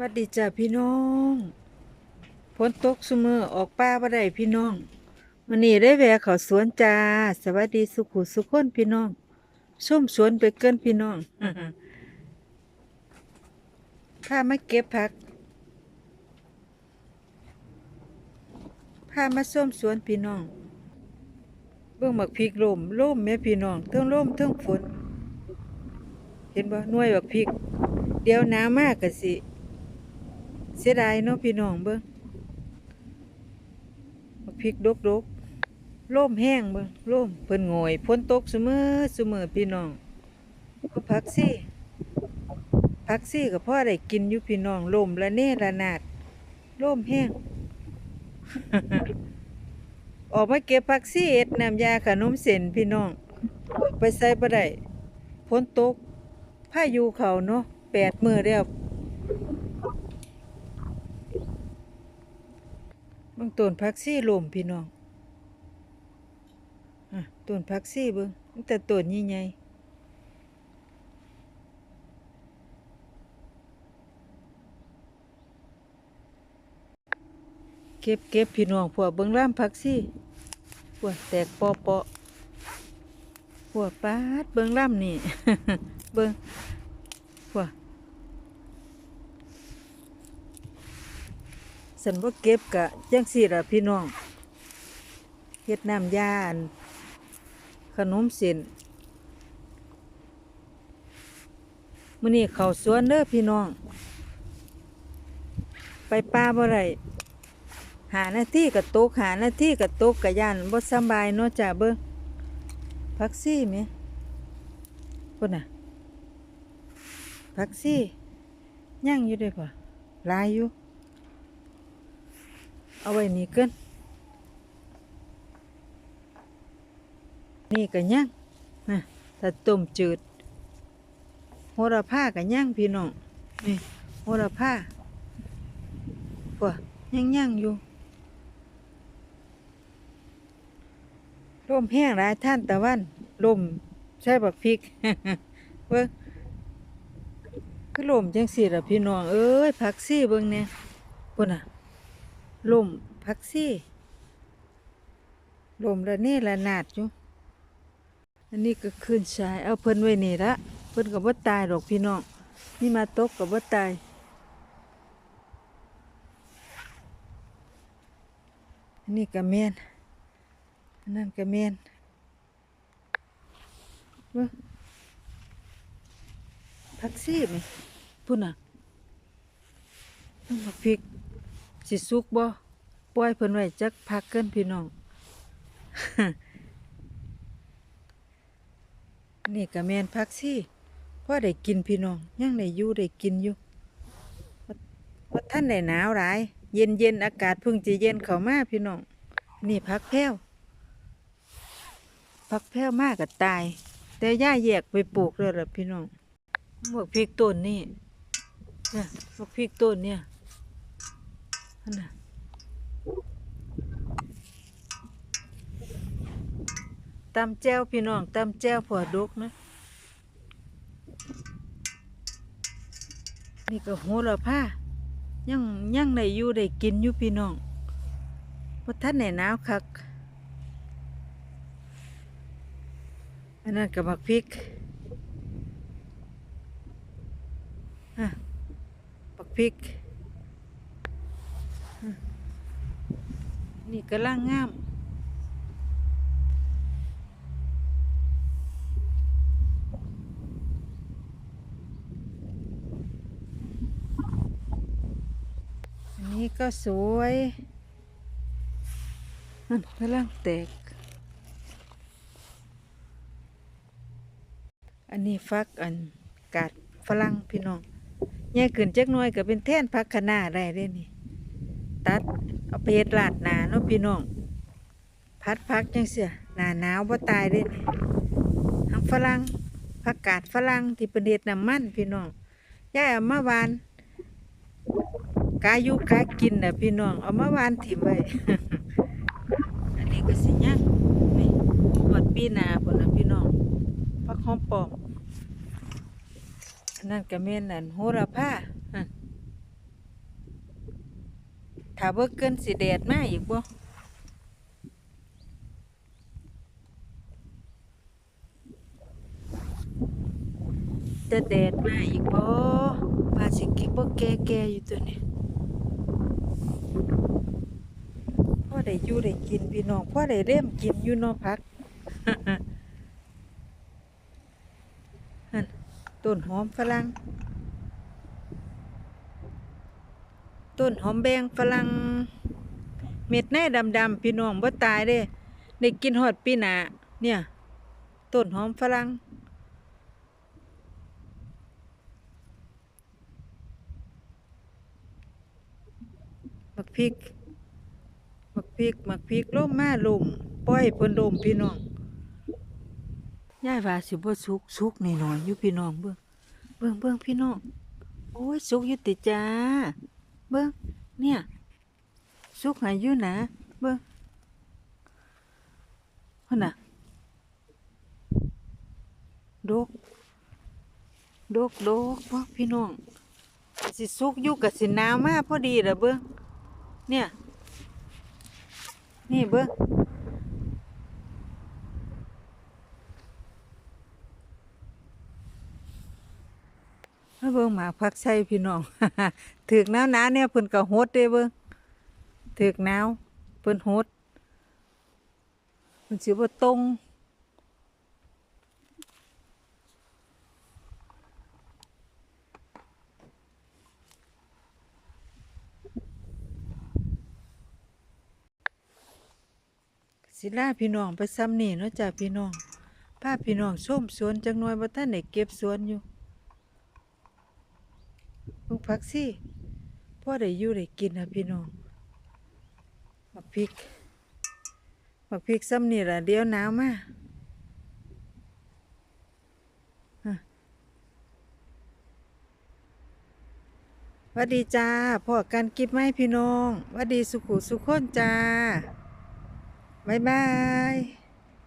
วัดดีจ้าพี่น้องฝนตกซุมือออกป่าบ่ได้พี่น้องวันนี้ได้แวะเขาสวนจ้าสวัสดีสุขุสุขคนพี่น้องชมสวนไปเกินพี่น้องพามาเก็บผักพามาส้มสวนพี่น้อง เบิ่งหมักพริกลมลมแม่พี่น้องเทั้งลมเทั้งฝน เห็นบ่หน่วยบักพริก เดี๋ยวหนาวมากก็สิ เสียดายเนาะพี่น้องเบิ่งพริกดกดกๆล่มแห้งเบิ่งล่มเพิ่นโงอยฝนตกเสมอเสมอพี่น้องก็ผักซี่ผักซี่ก็พอได้กินอยู่พี่น้องล่มละเนระนาดล่มแห้งออกมาเก็บผักซี่เอ็ดน้ำยาขนมเส้นพี่น้อง ไปใส่บ่ได้ฝนตกพายุเขาเนาะแปดมื้อแล้ว เบิ่งต้นผักซี่ลมพี่น้องอะต้นผักซี่เบิ่งแต่ต้นใหญ่ๆเก็บเก็บพี่น้องพวกเบิ่งล่ามผักซี่พวกแตกปอปอพวกปาดเบิ่งล่ามนี่ เบิ่งพวก สันว่าเก็บกะจังสี่ละพี่น้องเฮ็ดน้ำยานขนมเส้นมื้อนี้เขาสวนเด้อพี่น้อง ไปป่าบ่ได้หาหน้าที่กับตกหาหน้าที่กับตกกะย่านบ่สบายเนาะจ้าเบิ่งพักซี่แหมพุ่นน่ะพักซี่ยังอยู่เด้อป่ะลายอยู่ เอาไว้นี่เกินนี่ก็ย่างนะถ้าต้มจืดโหระพาก็ย่างพี่น้องนี่โหระพาว่ย่างย่างอยู่ลมแห้งหลายท่านตะวันลมใช่บักพริกเบิ่งคือลมจังสีละพี่น้องเอ้ยผักซี่เบิ่งเนี่ยปุ่นอะ ลมพักซี่ลมระเนระนาดอยู่ อันนี้ก็ขึ้นชาย เอาเพิ่นไว้นี่ละ เพิ่นกับว่าตายหรอกพี่น้อง นี่มาตกกับว่าตาย อันนี้ก็แมนอันนั้นก็แมนเว้ยพักซี่ไหมพุ่นน่ะต้องมาพริก สิสุกบ่ปล่อยเพิ่นไว้จักพักเกินพี่น้อง นี่ก็แมนพักสิพอได้กินพี่น้องยังได้อยู่ได้กินอยู่ว่าท่านได้หนาวหลาย เย็นเย็นอากาศเพิ่งจะเย็นเข้ามาพี่น้อง นี่พักแพ้วพักแพ้วมากก็ตาย แต่ย่าแยกไปปลูกเลยล่ะพี่น้องพวกพริกต้นนี่เนี่ยพวกพริกต้นเนี่ย น่ะตำแจ้วพี่น้องตำแจ้วผัวดุกนะนี่ก็โหระพายังยังได้อยู่ได้กินอยู่พี่น้องพราะท่านไหนหนาวคักอันนั้นกับบักพริกอะบักพริก นี่กำลังงามอันนี้ก็สวยนั่นกำลังแตก อันนี้ฟักอันกาดฝรั่งพี่น้องใหญ่ขึ้นจักหน่อยก็เป็นแท่นพักคะน้าได้เด้นี่ ตัด เอาไปเฮ็ดลาดหนาเนาะพี่น้อง พัดพักจังเสียหนาหนาวบ่ตายเด้ทั้งฝรั่งผักกาดฝรั่งที่เป็นเฮ็ดน้ำมันพี่น้องยายเอามาวานกาอยู่กากินนะพี่น้องเอามาวานถิ่มไว้อันนี้ก็สิย่างนี่หมดปีหนาพุ่นนะพี่น้องผักหอมปอมอันนั้นก็แม่นอันโหระพาอั่น ถ้าบ่เกินสิแดดมาอีกบ่จะแดดมาอีกบ่พาสิกิบ่แก่ๆอยู่ตัวนี้พ่อได้อยู่ได้กินพี่น้องพ่อได้เริ่มกินอยู่นาะพักหั่นต้นหอมฝรั่ง ต้นหอมแบงฝรั่งเม็ดแน่ดำๆพี่น้องบ่ตายเด้ได้กินฮอดปีหนาเนี่ยต้นหอมฝรั่งมักพริกมักพริกมักพริกลมมาลมปล่อยเพิ่นลมพี่น้องยายว่าสิบ่สุกสุกหน่อยๆอยู่พี่น้องเบิ่งเบิ่งเบิ่งพี่น้องโอ้ยสุกอยู่ติจ้า เบิ้งเนี่ย สุกหายอยู่นะเบิ้งหั่นน่ะดกดกดกพ่อพี่น้องสิสุกอยู่กับสินาวมาพอดีเหรอเบิ้งเนี่ย นี่เบิ้ง มาเบิ่งหมากผักไส้พี่น้อง ถึกหนาวหนาเนี่ยเพิ่นก็โหดเด้เบิ่งถึกหนาวเพิ่นโหดเพิ่นสิบ่ตรงสิลาพี่น้องไปซ้ำนี่เนาะจ้ะพี่น้องพาพี่น้องชมสวนจักหน่อยบ่ทันได้เก็บสวนอยู่ เบิ่งผักสิพ่อได้อยู่ได้กินนะพี่น้องมักพริกมักพริกซ้ำนี่ละเดี๋ยวหนาวมาฮะหวัดดีจ้าพ่อกันกิบไหมพี่น้องวัดดีสุขุสุขคนจ้า บ๊ายบาย